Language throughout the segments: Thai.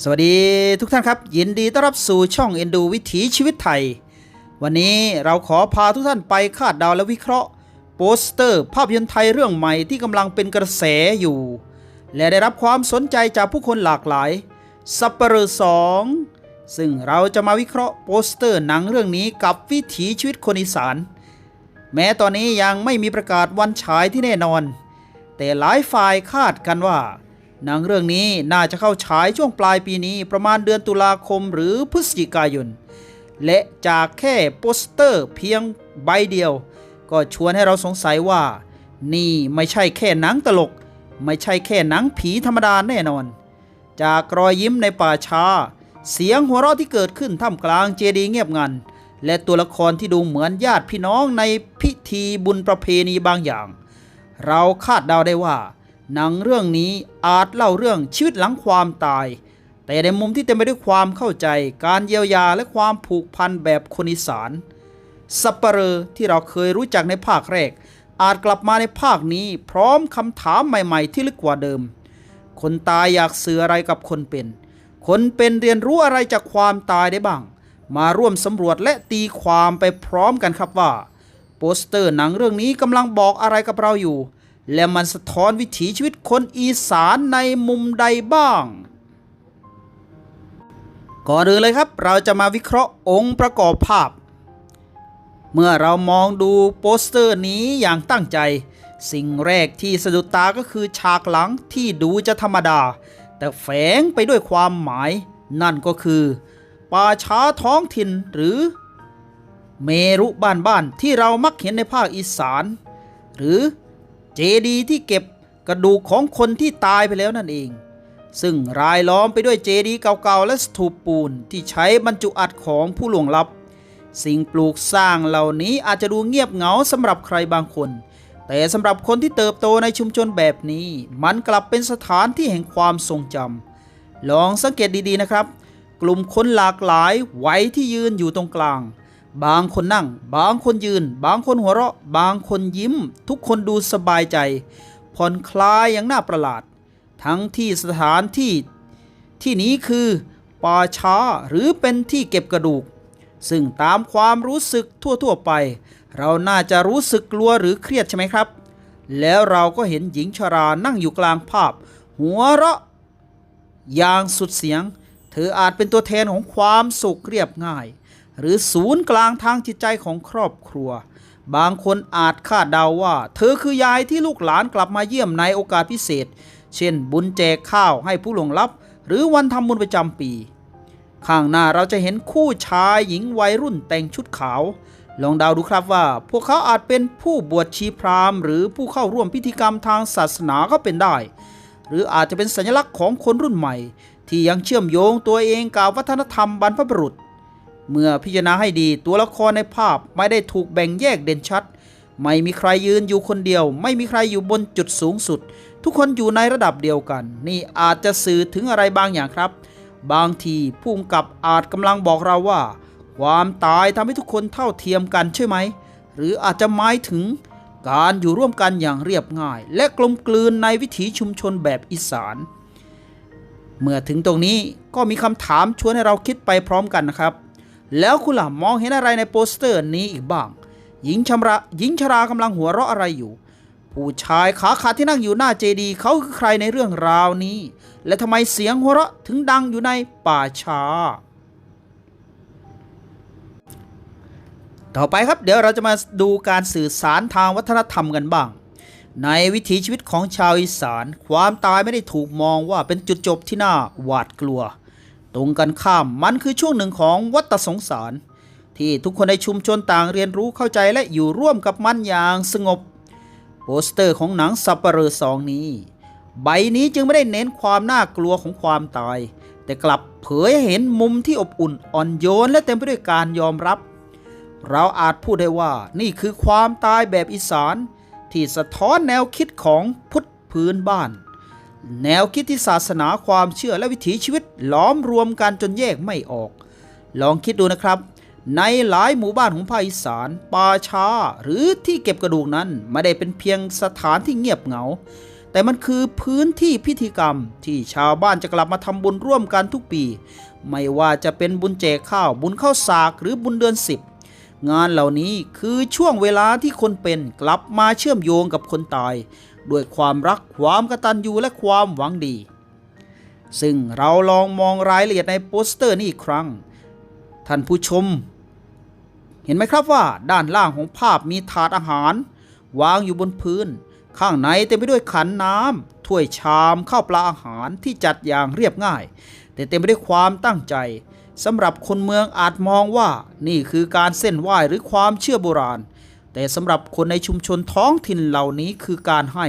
สวัสดีทุกท่านครับ ยินดีต้อนรับสู่ช่องเอ็นดูวิถีชีวิตไทย วันนี้เราขอพาทุกท่านไปคาดเดาและวิเคราะห์ โปสเตอร์ภาพยนตร์ไทยเรื่องใหม่ที่กำลังเป็นกระแสอยู่ และได้รับความสนใจจากผู้คนหลากหลายสัปเหร่อสองซึ่งเราจะมาวิเคราะห์โปสเตอร์หนังเรื่องนี้กับวิถีชีวิตคนอีสาน แม้ตอนนี้ยังไม่มีประกาศวันฉายที่แน่นอน แต่หลายฝ่ายคาดกันว่า หนังเรื่องนี้น่าจะเข้าฉายช่วงปลายปีนี้ประมาณเดือนตุลาคมหรือพฤศจิกายน และจากแค่โปสเตอร์เพียงใบเดียว ก็ชวนให้เราสงสัยว่า นี่ไม่ใช่แค่หนังตลก ไม่ใช่แค่หนังผีธรรมดาแน่นอน จากรอยยิ้มในป่าช้า เสียงหัวเราะที่เกิดขึ้นท่ามกลางเจดีย์เงียบงัน และตัวละครที่ดูเหมือนญาติพี่น้องในพิธีบุญประเพณีบางอย่าง เราคาดเดาได้ว่า หนังเรื่องนี้อาจเล่าเรื่องชีวิตหลังความตาย แต่ในมุมที่เต็มไปด้วยความเข้าใจ การเยียวยาและความผูกพันแบบคนอีสานสัปเหร่อที่เราเคยรู้จักในภาคแรก อาจกลับมาในภาคนี้พร้อมคำถามใหม่ๆ ที่ลึกกว่าเดิม คนตายอยากสื่ออะไรกับคนเป็น คนเป็นเรียนรู้อะไรจากความตายได้บ้าง มาร่วมสำรวจและตีความไปพร้อมกันครับว่า โปสเตอร์หนังเรื่องนี้กำลังบอกอะไรกับเราอยู่ และมันสะท้อนวิถีชีวิตคนอีสานในมุมใดบ้าง ก่อนอื่นเลยครับ เราจะมาวิเคราะห์องค์ประกอบภาพ เมื่อเรามองดูโปสเตอร์นี้อย่างตั้งใจ สิ่งแรกที่สะดุดตาก็คือฉากหลังที่ดูจะธรรมดา แต่แฝงไปด้วยความหมาย นั่นก็คือป่าช้าท้องถิ่นหรือ เมรุบ้านบ้านๆที่เรามักเห็นในภาคอีสาน หรือ เจดีย์ที่เก็บกระดูกของคนที่ตายไปแล้วนั่นเอง ซึ่งรายล้อมไปด้วยเจดีย์เก่าๆและสถูปปูนที่ใช้บรรจุอัฐของผู้หลวงลับ สิ่งปลูกสร้างเหล่านี้อาจจะดูเงียบเหงาสำหรับใครบางคน แต่สำหรับคนที่เติบโตในชุมชนแบบนี้ มันกลับเป็นสถานที่แห่งความทรงจำลองสังเกตดีๆนะครับ กลุ่มคนหลากหลายวัยที่ยืนอยู่ตรงกลาง บางคนนั่ง บางคนยืน บางคนหัวเราะ บางคนยิ้ม ทุกคนดูสบายใจ ผ่อนคลายอย่างน่าประหลาด ทั้งที่สถานที่ที่นี้คือป่าช้าหรือเป็นที่เก็บกระดูก ซึ่งตามความรู้สึกทั่วๆไป เราน่าจะรู้สึกกลัวหรือเครียดใช่ไหมครับ แล้วเราก็เห็นหญิงชรานั่งอยู่กลางภาพ หัวเราะ อย่างสุดเสียง เธออาจเป็นตัวแทนของความสุขเรียบง่าย หรือศูนย์กลางทางจิตใจของครอบครัว บางคนอาจคาดเดาว่า เธอคือยายที่ลูกหลานกลับมาเยี่ยมในโอกาสพิเศษ เช่น บุญแจกข้าวให้ผู้หลวงลับ หรือวันทำบุญประจำปี ข้างหน้าเราจะเห็นคู่ชายหญิงวัยรุ่นแต่งชุดขาว ลองเดาดูครับว่า พวกเขาอาจเป็นผู้บวชชีพราหมณ์ หรือผู้เข้าร่วมพิธีกรรมทางศาสนาก็เป็นได้ หรืออาจจะเป็นสัญลักษณ์ของคนรุ่นใหม่ ที่ยังเชื่อมโยงตัวเองกับวัฒนธรรมบรรพบุรุษ เมื่อพิจารณาให้ดีตัวละครในภาพไม่ได้ถูกแบ่งแยกเด่นชัด ไม่มีใครยืนอยู่คนเดียว ไม่มีใครอยู่บนจุดสูงสุด ทุกคนอยู่ในระดับเดียวกัน นี่อาจจะสื่อถึงอะไรบางอย่างครับ บางทีผู้กำกับอาจกำลังบอกเราว่า ความตายทำให้ทุกคนเท่าเทียมกันใช่ไหม หรืออาจจะหมายถึงการอยู่ร่วมกันอย่างเรียบง่าย และกลมกลืนในวิถีชุมชนแบบอีสาน เมื่อถึงตรงนี้ก็มีคำถามชวนให้เราคิดไปพร้อมกันนะครับ แล้วคุณล่ะมองเห็นอะไรในโปสเตอร์นี้อีกบ้าง หญิงชำระหญิงชรากำลังหัวเราะอะไรอยู่ ผู้ชายขาขาดที่นั่งอยู่หน้าเจดีย์เขาคือใครในเรื่องราวนี้ และทำไมเสียงหัวเราะถึงดังอยู่ในป่าช้า ต่อไปครับเดี๋ยวเราจะมาดูการสื่อสารทางวัฒนธรรมกันบ้าง ในวิถีชีวิตของชาวอีสาน ความตายไม่ได้ถูกมองว่าเป็นจุดจบที่น่าหวาดกลัว ตรงกันข้ามมันคือช่วงหนึ่งของวัฏสงสาร ที่ทุกคนในชุมชนต่างเรียนรู้เข้าใจและอยู่ร่วมกับมันอย่างสงบ โปสเตอร์ของหนังสัปเหร่อสองนี้ ใบนี้จึงไม่ได้เน้นความน่ากลัวของความตาย แต่กลับเผยให้เห็นมุมที่อบอุ่นอ่อนโยนและเต็มไปด้วยการยอมรับ เราอาจพูดได้ว่านี่คือความตายแบบอีสาน ที่สะท้อนแนวคิดของพุทธพื้นบ้าน แนวคิดที่ศาสนาความเชื่อและวิถีชีวิตล้อมรวมกันจนแยกไม่ออก ลองคิดดูนะครับ ในหลายหมู่บ้านของภาคอีสานป่าช้าหรือที่เก็บกระดูกนั้นไม่ได้เป็นเพียงสถานที่เงียบเหงา แต่มันคือพื้นที่พิธีกรรมที่ชาวบ้านจะกลับมาทำบุญร่วมกันทุกปี ไม่ว่าจะเป็นบุญแจกข้าวบุญข้าวสากหรือบุญเดือนสิบงานเหล่านี้คือช่วงเวลาที่คนเป็นกลับมาเชื่อมโยงกับคนตาย ด้วยความรักความกตัญญูและความหวังดี ซึ่งเราลองมองรายละเอียดในโปสเตอร์นี้อีกครั้ง ท่านผู้ชม เห็นไหมครับว่าด้านล่างของภาพมีถาดอาหาร วางอยู่บนพื้น ข้างในเต็มไปด้วยขันน้ำถ้วยชามข้าวปลาอาหารที่จัดอย่างเรียบง่าย แต่เต็มไปด้วยความตั้งใจสำหรับคนเมืองอาจมองว่านี่คือการเส้นไหว้หรือความเชื่อโบราณ แต่สำหรับคนในชุมชนท้องถิ่นเหล่านี้คือการให้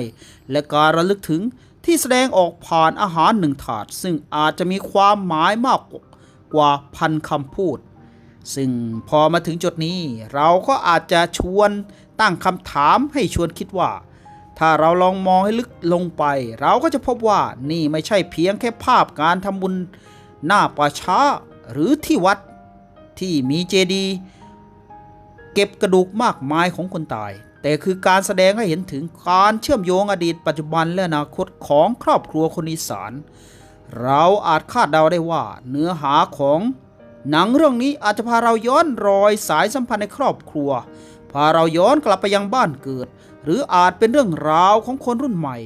และการระลึกถึงที่แสดงออกผ่านอาหารหนึ่งถาด ซึ่งอาจจะมีความหมายมากกว่าพันคำพูด ซึ่งพอมาถึงจุดนี้ เราก็อาจจะชวนตั้งคำถามให้ชวนคิดว่า ถ้าเราลองมองให้ลึกลงไป เราก็จะพบว่านี่ไม่ใช่เพียงแค่ภาพการทำบุญหน้าป่าช้าหรือที่วัดที่มีเจดีย์ เก็บกระดูกมากมายของคนตาย แต่คือการแสดงให้เห็นถึงการเชื่อมโยงอดีตปัจจุบันและอนาคตของครอบครัวคนอีสาน เราอาจคาดเดาได้ว่าเนื้อหาของหนังเรื่องนี้อาจจะพาเราย้อนรอยสายสัมพันธ์ในครอบครัว พาเราย้อนกลับไปยังบ้านเกิด หรืออาจเป็นเรื่องราวของคนรุ่นใหม่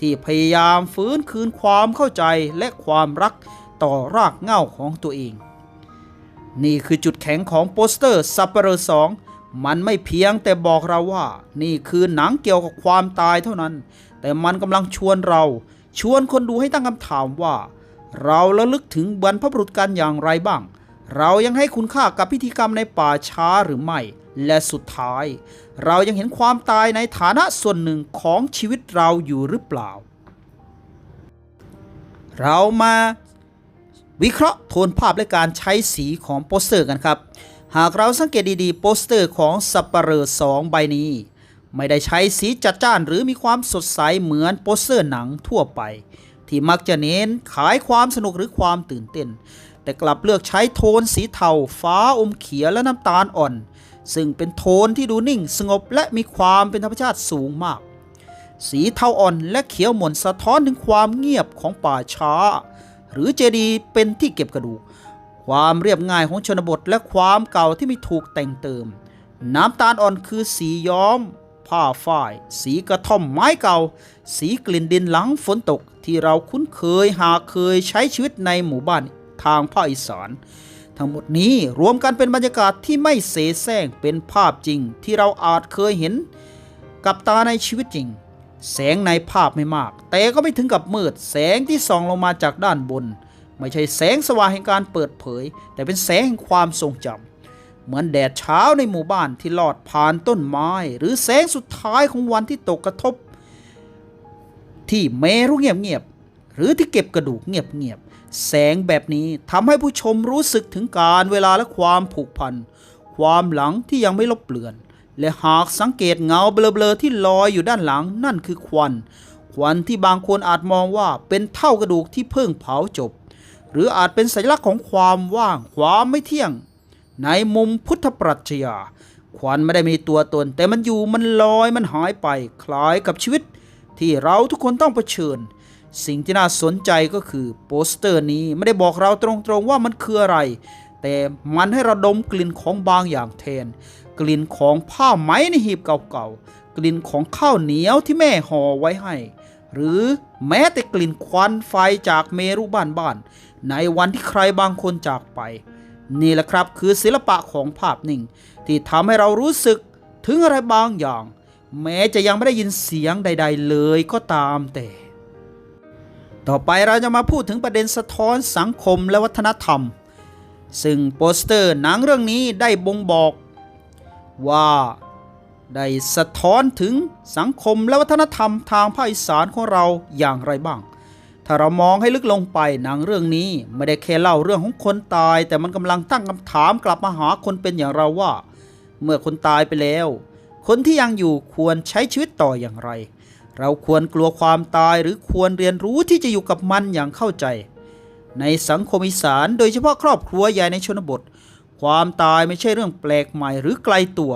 ที่พยายามฟื้นคืนความเข้าใจและความรักต่อรากเหง้าของตัวเอง นี่คือจุดแข็งของโปสเตอร์ซัปเปอร์สอง มันไม่เพียงแต่บอกเราว่า นี่คือหนังเกี่ยวกับความตายเท่านั้น แต่มันกำลังชวนเรา ชวนคนดูให้ตั้งคำถามว่า เราระลึกถึงบรรพบุรุษกันอย่างไรบ้าง เรายังให้คุณค่ากับพิธีกรรมในป่าช้าหรือไม่ และสุดท้าย เรายังเห็นความตายในฐานะส่วนหนึ่งของชีวิตเราอยู่หรือเปล่า เรามาวิเคราะห์โทนภาพและการใช้สีของโปสเตอร์กันครับ หากเราสังเกตดีๆ โปสเตอร์ของสัปเหร่อสองใบนี้ ไม่ได้ใช้สีจัดจ้านหรือมีความสดใสเหมือนโปสเตอร์หนังทั่วไป ที่มักจะเน้นขายความสนุกหรือความตื่นเต้น แต่กลับเลือกใช้โทนสีเทาฟ้าอมเขียวและน้ำตาลอ่อน ซึ่งเป็นโทนที่ดูนิ่งสงบและมีความเป็นธรรมชาติสูงมาก สีเทาอ่อนและเขียวหม่นสะท้อนถึงความเงียบของป่าช้า หรือเจดีย์เป็นที่เก็บกระดูก ความเรียบง่ายของชนบทและความเก่าที่ไม่ถูกแต่งเติม น้ำตาลอ่อนคือสีย้อม ผ้าฝ้าย สีกระท่อมไม้เก่า สีกลิ่นดินหลังฝนตกที่เราคุ้นเคยหากเคยใช้ชีวิตในหมู่บ้านทางภาคอีสานทั้งหมดนี้รวมกันเป็นบรรยากาศที่ไม่เสแสร้งเป็นภาพจริงที่เราอาจเคยเห็น กับตาในชีวิตจริง แสงในภาพไม่มาก แต่ก็ไม่ถึงกับมืด แสงที่ส่องลงมาจากด้านบน ไม่ใช่แสงสว่างแห่งการเปิดเผย แต่เป็นแสงแห่งความทรงจำเหมือนแดดเช้าในหมู่บ้านที่ลอดผ่านต้นไม้ หรือแสงสุดท้ายของวันที่ตกกระทบ ที่เมรุเงียบๆหรือที่เก็บกระดูกเงียบๆแสงแบบนี้ทำให้ผู้ชมรู้สึกถึงการเวลาและความผูกพัน ความหลังที่ยังไม่ลบเลือน และหากสังเกตเงาเบลอๆที่ลอยอยู่ด้านหลังนั่นคือควันควันที่บางคนอาจมองว่าเป็นเท่ากระดูกที่เพิ่งเผาจบ หรืออาจเป็นสัญลักษณ์ของความว่างความไม่เที่ยง ในมุมพุทธปรัชญาควันไม่ได้มีตัวตน แต่มันอยู่มันลอยมันหายไป คล้ายกับชีวิต ที่เราทุกคนต้องเผชิญ สิ่งที่น่าสนใจก็คือโปสเตอร์นี้ไม่ได้บอกเราตรงๆว่ามันคืออะไร แต่มันให้เราดมกลิ่นของบางอย่างแทน กลิ่นของผ้าไหมในหีบเก่าๆ กลิ่นของข้าวเหนียวที่แม่ห่อไว้ให้ หรือแม้แต่กลิ่นควันไฟจากเมรุบ้านบ้านๆ ในวันที่ใครบางคนจากไป นี่แหละครับคือศิลปะของภาพนิ่ง ที่ทำให้เรารู้สึกถึงอะไรบางอย่าง แม้จะยังไม่ได้ยินเสียงใด ๆ เลยก็ตามแต่ ต่อไปเราจะมาพูดถึงประเด็นสะท้อนสังคมและวัฒนธรรม ซึ่งโปสเตอร์หนังเรื่องนี้ได้บ่งบอก ว่าได้สะท้อนถึงสังคมและวัฒนธรรมทางภาคอีสานของเราอย่างไรบ้าง ถ้าเรามองให้ลึกลงไปหนังเรื่องนี้ไม่ได้แค่เล่าเรื่องของคนตาย แต่มันกำลังตั้งคำถามกลับมาหาคนเป็นอย่างเราว่า เมื่อคนตายไปแล้ว คนที่ยังอยู่ควรใช้ชีวิตต่ออย่างไร เราควรกลัวความตายหรือควรเรียนรู้ที่จะอยู่กับมันอย่างเข้าใจ ในสังคมอีสานโดยเฉพาะครอบครัวใหญ่ในชนบท ความตายไม่ใช่เรื่องแปลกใหม่หรือไกลตัว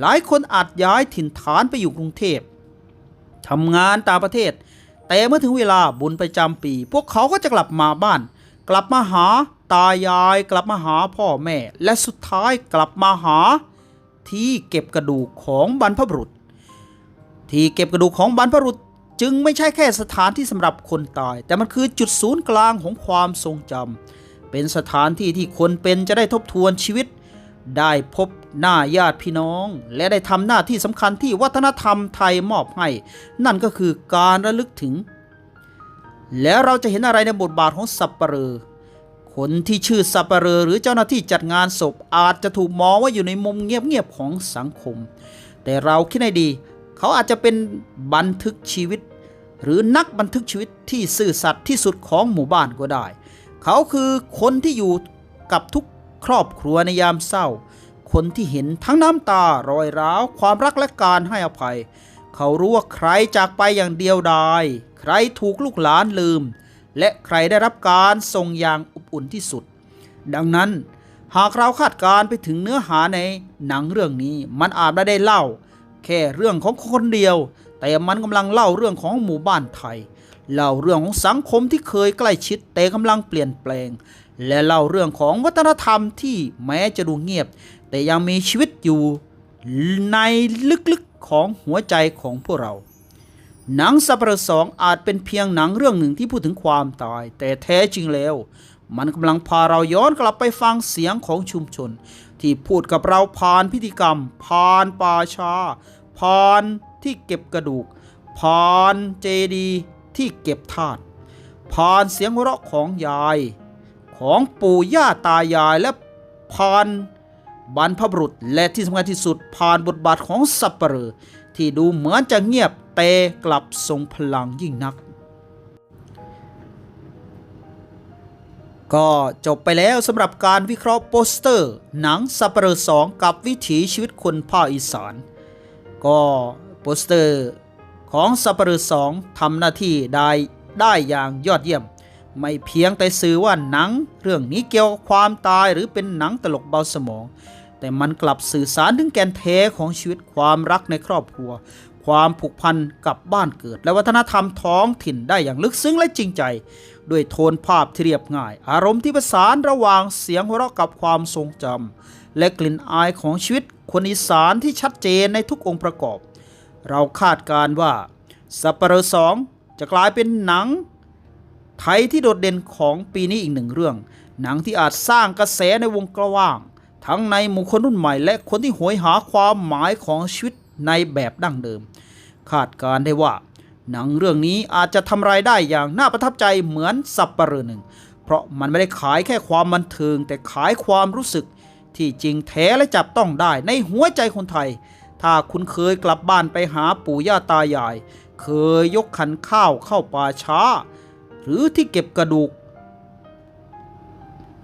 หลายคนอาจย้ายถิ่นฐานไปอยู่กรุงเทพทำงานต่างประเทศ แต่เมื่อถึงเวลาบุญประจำปี พวกเขาก็จะกลับมาบ้าน กลับมาหาตายาย กลับมาหาพ่อแม่ และสุดท้ายกลับมาหา ที่เก็บกระดูกของบรรพบุรุษ ที่เก็บกระดูกของบรรพบุรุษจึงไม่ใช่แค่สถานที่สำหรับคนตาย แต่มันคือจุดศูนย์กลางของความทรงจำเป็นสถานที่ที่คนเป็นจะได้ทบทวนชีวิต ได้พบหน้าญาติพี่น้อง และได้ทำหน้าที่สำคัญที่วัฒนธรรมไทยมอบให้ นั่นก็คือการระลึกถึง แล้วเราจะเห็นอะไรในบทบาทของสับปะเรอคนที่ชื่อสับปะเรอหรือเจ้าหน้าที่จัดงานศพอาจจะถูกมองว่าอยู่ในมุมเงียบๆของสังคม แต่เราคิดให้ดี เขาอาจจะเป็นบันทึกชีวิต หรือนักบันทึกชีวิตที่ซื่อสัตย์ที่สุดของหมู่บ้านก็ได้ เขาคือคนที่อยู่กับทุก ครอบครัวในยามเศร้า คนที่เห็นทั้งน้ำตารอยร้าว ความรักและการให้อภัย เขารู้ว่าใครจากไปอย่างเดียวดาย ใครถูกลูกหลานลืม และใครได้รับการส่งอย่างอบอุ่นที่สุด ดังนั้นหากเราคาดการณ์ไปถึงเนื้อหาในหนังเรื่องนี้ มันอาจไม่ได้เล่า แค่เรื่องของคนเดียว แต่มันกำลังเล่าเรื่องของหมู่บ้านไทย เล่าเรื่องของสังคมที่เคยใกล้ชิดแต่กำลังเปลี่ยนแปลง และเล่าเรื่องของวัฒนธรรมที่แม้จะดูเงียบ แต่ยังมีชีวิตอยู่ในลึกๆของหัวใจของพวกเรา หนังสัปเหร่อสองอาจเป็นเพียงหนังเรื่องหนึ่งที่พูดถึงความตาย แต่แท้จริงแล้ว มันกำลังพาเราย้อนกลับไปฟังเสียงของชุมชน ที่พูดกับเราผ่านพิธีกรรม ผ่านป่าชา ผ่านที่เก็บกระดูก ผ่านเจดีย์ ที่เก็บธาตุผ่านเสียงหัวเราะของยาย ของปู่ย่าตายายและผ่านบรรพบุรุษและที่สำคัญที่สุดผ่านบทบาทของสัปเหร่อที่ดูเหมือนจะเงียบแต่กลับทรงพลังยิ่งนัก ก็จบไปแล้วสำหรับการวิเคราะห์โปสเตอร์ หนังสัปเหร่อสองกับวิถีชีวิตคนภาคอีสาน ก็โปสเตอร์ ของสัปเหร่อสองทำหน้าที่ได้ได้อย่างยอดเยี่ยม ไม่เพียงแต่สื่อว่าหนัง เรื่องนี้เกี่ยวกับความตายหรือเป็นหนังตลกเบาสมอง แต่มันกลับสื่อสารถึงแกนแท้ของชีวิตความรักในครอบครัว ความผูกพันกับบ้านเกิด และวัฒนธรรมท้องถิ่นได้อย่างลึกซึ้งและจริงใจ ด้วยโทนภาพที่เรียบง่าย อารมณ์ที่ประสานระหว่างเสียงหัวเราะกับความทรงจำและกลิ่นอายของชีวิตคนอีสานที่ชัดเจนในทุกองค์ประกอบ เราคาดการ์ว่าสัปเหร่อสองจะกลายเป็นหนัง ไทยที่โดดเด่นของปีนี้อีกหนึ่งเรื่อง หนังที่อาจสร้างกระแสในวงกว้าง ทั้งในหมู่คนรุ่นใหม่และคนที่โหยหาความหมายของชีวิตในแบบดั้งเดิม คาดการได้ว่า หนังเรื่องนี้อาจจะทำรายได้อย่างน่าประทับใจเหมือนสัปเหร่อหนึ่ง เพราะมันไม่ได้ขายแค่ความบันเทิง แต่ขายความรู้สึกที่จริงแท้และจับต้องได้ในหัวใจคนไทย ถ้าคุณเคยกลับบ้านไปหาปู่ย่าตายาย เคยยกขันข้าวเข้าป่าช้า หรือที่เก็บกระดูก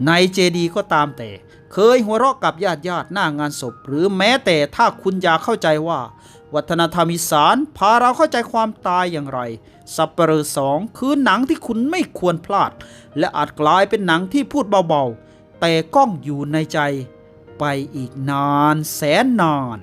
ในเจดีก็ตามแต่ เคยหัวเราะกับญาติญาติหน้างานศพ หรือแม้แต่ถ้าคุณอยากเข้าใจว่า วัฒนธรรมอีสานพาเราเข้าใจความตายอย่างไร สัปเหร่อสองคือหนังที่คุณไม่ควรพลาด และอาจกลายเป็นหนังที่พูดเบาๆ แต่ก้องอยู่ในใจไปอีกนานแสนนาน